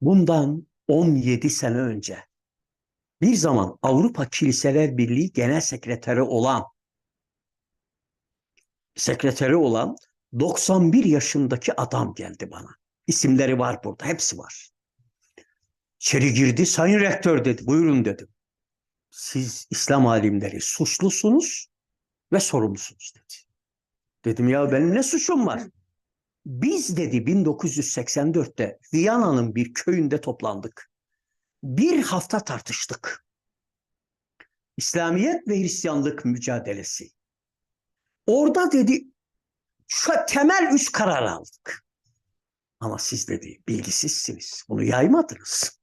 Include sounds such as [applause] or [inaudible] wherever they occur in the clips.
Bundan 17 sene önce bir zaman Avrupa Kiliseler Birliği Genel Sekreteri olan sekreteri olan 91 yaşındaki adam geldi bana. İsimleri var burada, hepsi var. İçeri girdi, Sayın Rektör dedi, buyurun dedim. Siz İslam alimleri suçlusunuz ve sorumlusunuz dedi. Dedim ya benim ne suçum var? Biz dedi 1984'te Viyana'nın bir köyünde toplandık. Bir hafta tartıştık. İslamiyet ve Hristiyanlık mücadelesi. Orada dedi şu temel üç karar aldık. Ama siz dedi bilgisizsiniz. Bunu yaymadınız.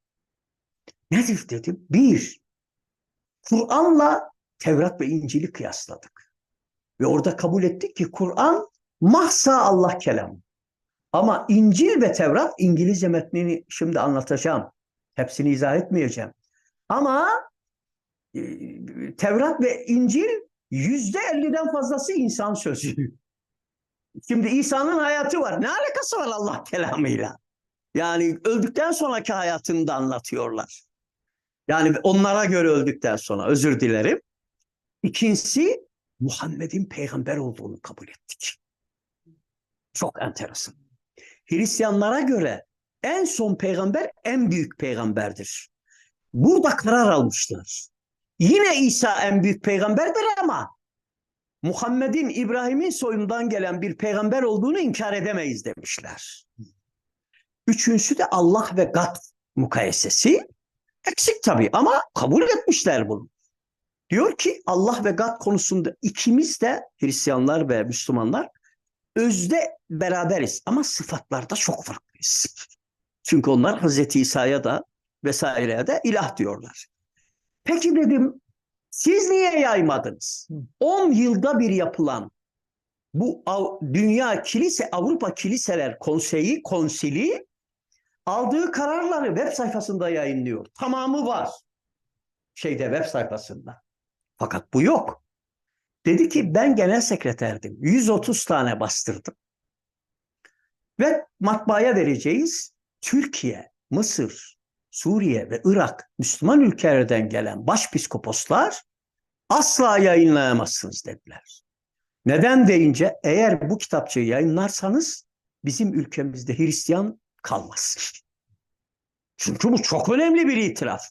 Nedir dedim? Bir, Kur'an'la Tevrat ve İncil'i kıyasladık. Ve orada kabul ettik ki Kur'an mahsa Allah kelamı. Ama İncil ve Tevrat İngilizce metnini şimdi anlatacağım. Hepsini izah etmeyeceğim. Ama e, Tevrat ve İncil yüzde elliden fazlası insan sözü. [laughs] Şimdi İsa'nın hayatı var. Ne alakası var Allah kelamıyla? Yani öldükten sonraki hayatını da anlatıyorlar. Yani onlara göre öldükten sonra özür dilerim. İkincisi Muhammed'in peygamber olduğunu kabul ettik. Çok enteresan. Hristiyanlara göre en son peygamber en büyük peygamberdir. Burada karar almışlar. Yine İsa en büyük peygamberdir ama Muhammed'in İbrahim'in soyundan gelen bir peygamber olduğunu inkar edemeyiz demişler. Üçüncüsü de Allah ve Gad mukayesesi. Eksik tabii ama kabul etmişler bunu. Diyor ki Allah ve Gad konusunda ikimiz de Hristiyanlar ve Müslümanlar özde beraberiz ama sıfatlarda çok farklıyız. Çünkü onlar Hazreti İsa'ya da vesaireye de ilah diyorlar. Peki dedim siz niye yaymadınız? 10 yılda bir yapılan bu Dünya Kilise Avrupa Kiliseler Konseyi Konsili aldığı kararları web sayfasında yayınlıyor. Tamamı var. Şeyde web sayfasında. Fakat bu yok. Dedi ki ben genel sekreterdim. 130 tane bastırdım. Ve matbaaya vereceğiz. Türkiye, Mısır, Suriye ve Irak Müslüman ülkelerden gelen başpiskoposlar asla yayınlayamazsınız dediler. Neden deyince eğer bu kitapçıyı yayınlarsanız bizim ülkemizde Hristiyan kalmaz. Çünkü bu çok önemli bir itiraf.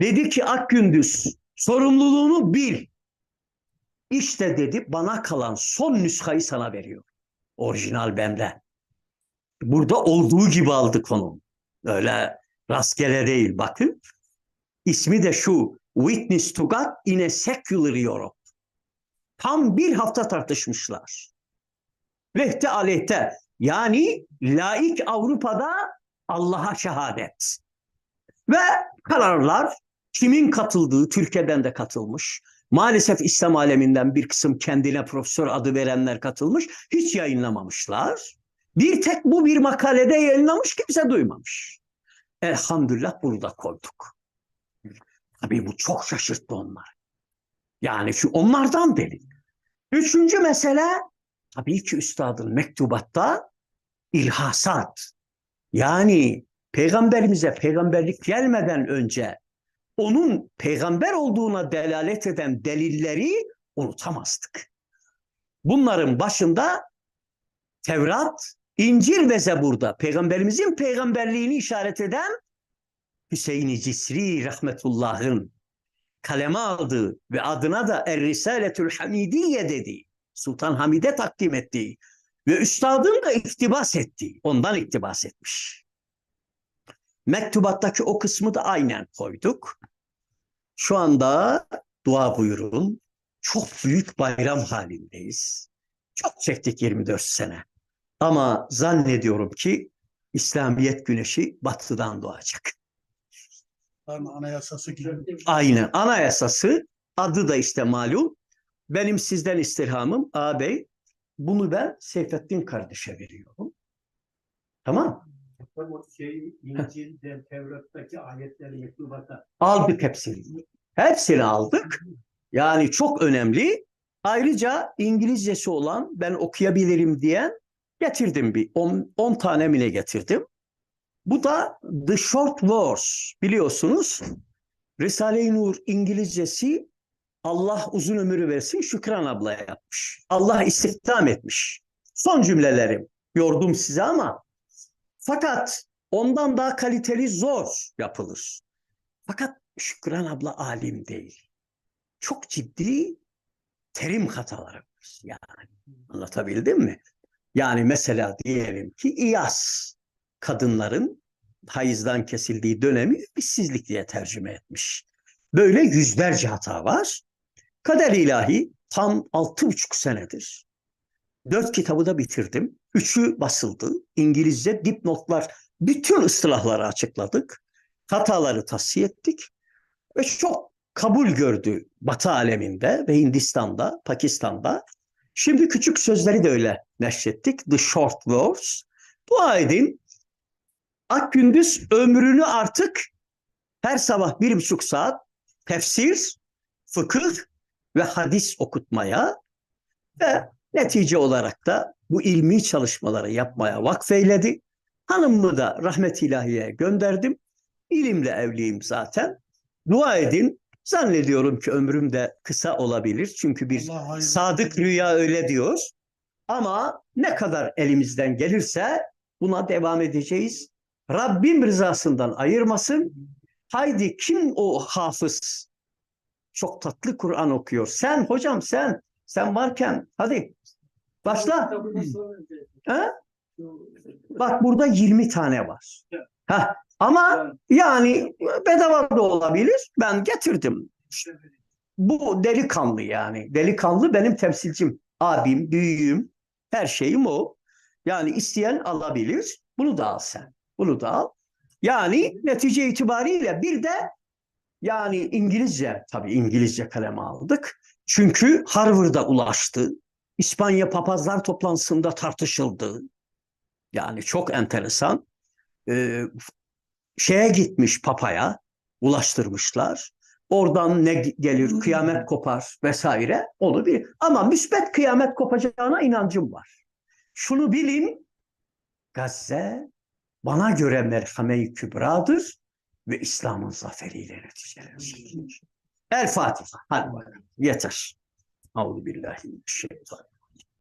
Dedi ki Akgündüz sorumluluğunu bil. İşte dedi bana kalan son nüshayı sana veriyor. Orijinal bende. Burada olduğu gibi aldık onu. Öyle rastgele değil bakın. İsmi de şu Witness to God in a Secular Europe. Tam bir hafta tartışmışlar. Lehte aleyhte yani laik Avrupa'da Allah'a şehadet. Ve kararlar kimin katıldığı Türkiye'den de katılmış. Maalesef İslam aleminden bir kısım kendine profesör adı verenler katılmış. Hiç yayınlamamışlar. Bir tek bu bir makalede yayınlamış kimse duymamış. Elhamdülillah burada koyduk. Tabii bu çok şaşırttı onlar. Yani şu onlardan delil. Üçüncü mesele tabii ki üstadın mektubatta ilhasat. Yani peygamberimize peygamberlik gelmeden önce onun peygamber olduğuna delalet eden delilleri unutamazdık. Bunların başında Tevrat, İncil ve Zebur'da peygamberimizin peygamberliğini işaret eden Hüseyin-i Cisri rahmetullah'ın kaleme aldığı ve adına da Er-Risaletül Hamidiye dediği, Sultan Hamide takdim ettiği ve üstadın da iktibas ettiği, ondan iktibas etmiş. Mektubattaki o kısmı da aynen koyduk. Şu anda dua buyurun. Çok büyük bayram halindeyiz. Çok çektik 24 sene. Ama zannediyorum ki İslamiyet güneşi batıdan doğacak. Anayasası gibi. Aynen anayasası adı da işte malum. Benim sizden istirhamım ağabey bunu ben Seyfettin kardeşe veriyorum. Tamam O şey İncil'de, Tevrat'taki ayetleri mektubata. Aldık hepsini. Hepsini aldık. Yani çok önemli. Ayrıca İngilizcesi olan ben okuyabilirim diyen getirdim bir 10 tane mi getirdim. Bu da The Short Wars biliyorsunuz. Risale-i Nur İngilizcesi Allah uzun ömür versin Şükran abla yapmış. Allah istihdam etmiş. Son cümlelerim yordum size ama fakat ondan daha kaliteli zor yapılır. Fakat Şükran abla alim değil. Çok ciddi terim hataları var. Yani anlatabildim mi? Yani mesela diyelim ki İyas kadınların hayızdan kesildiği dönemi ümmitsizlik diye tercüme etmiş. Böyle yüzlerce hata var. Kader ilahi tam altı buçuk senedir. Dört kitabı da bitirdim. Üçü basıldı. İngilizce dipnotlar, bütün ıstılahları açıkladık. Hataları tavsiye ettik. Ve çok kabul gördü Batı aleminde ve Hindistan'da, Pakistan'da. Şimdi küçük sözleri de öyle neşrettik. The Short Words. Dua edin. Akgündüz ömrünü artık her sabah bir buçuk saat tefsir, fıkıh ve hadis okutmaya ve netice olarak da bu ilmi çalışmaları yapmaya vakfeyledi. Hanımımı da rahmet ilahiye gönderdim. İlimle evliyim zaten. Dua edin. Zannediyorum ki ömrüm de kısa olabilir. Çünkü bir Allah sadık rüya öyle diyor. Ama ne kadar elimizden gelirse buna devam edeceğiz. Rabbim rızasından ayırmasın. Haydi kim o hafız? Çok tatlı Kur'an okuyor. Sen hocam sen, sen varken hadi başla. Ha? Bak burada 20 tane var. Ha, ama yani bedava da olabilir. Ben getirdim. Bu delikanlı yani. Delikanlı benim temsilcim. Abim, büyüğüm, her şeyim o. Yani isteyen alabilir. Bunu da al sen. Bunu da al. Yani netice itibariyle bir de yani İngilizce, tabii İngilizce kaleme aldık. Çünkü Harvard'a ulaştı. İspanya papazlar toplantısında tartışıldı. Yani çok enteresan. Ee, şeye gitmiş papaya, ulaştırmışlar. Oradan ne gelir, kıyamet kopar vesaire onu bir. Ama müsbet kıyamet kopacağına inancım var. Şunu bilin, Gazze bana göre merhame-i kübradır ve İslam'ın zaferiyle neticelenir. El Fatiha. Hadi bakalım. Yeter. Euzu billahi mineşşeytanirracim.